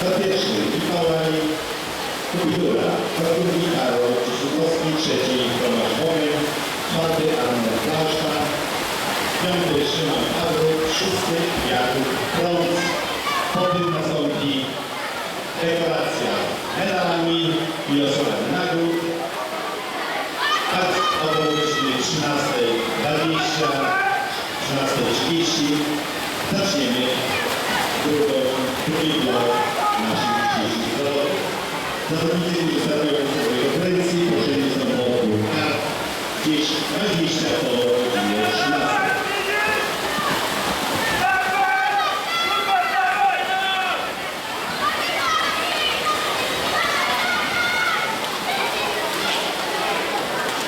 To pierwszy Mikołaj Kubidura, drugi Karol Krzysztofowski, trzeci Tomasz Wojen, czwarty Arnold Klaszta, piąty Szymon Pawłów, szósty Jakub Krąc. Po tym nastąpi dekoracja medalami i losowanie nagród. Około godziny 13.20, 13.30 zaczniemy drugą, drugi blok naszych dzisiejszych zawodów. Zawodnicy, którzy startują w tej konkurencji, poszli są po kart gdzieś 20 po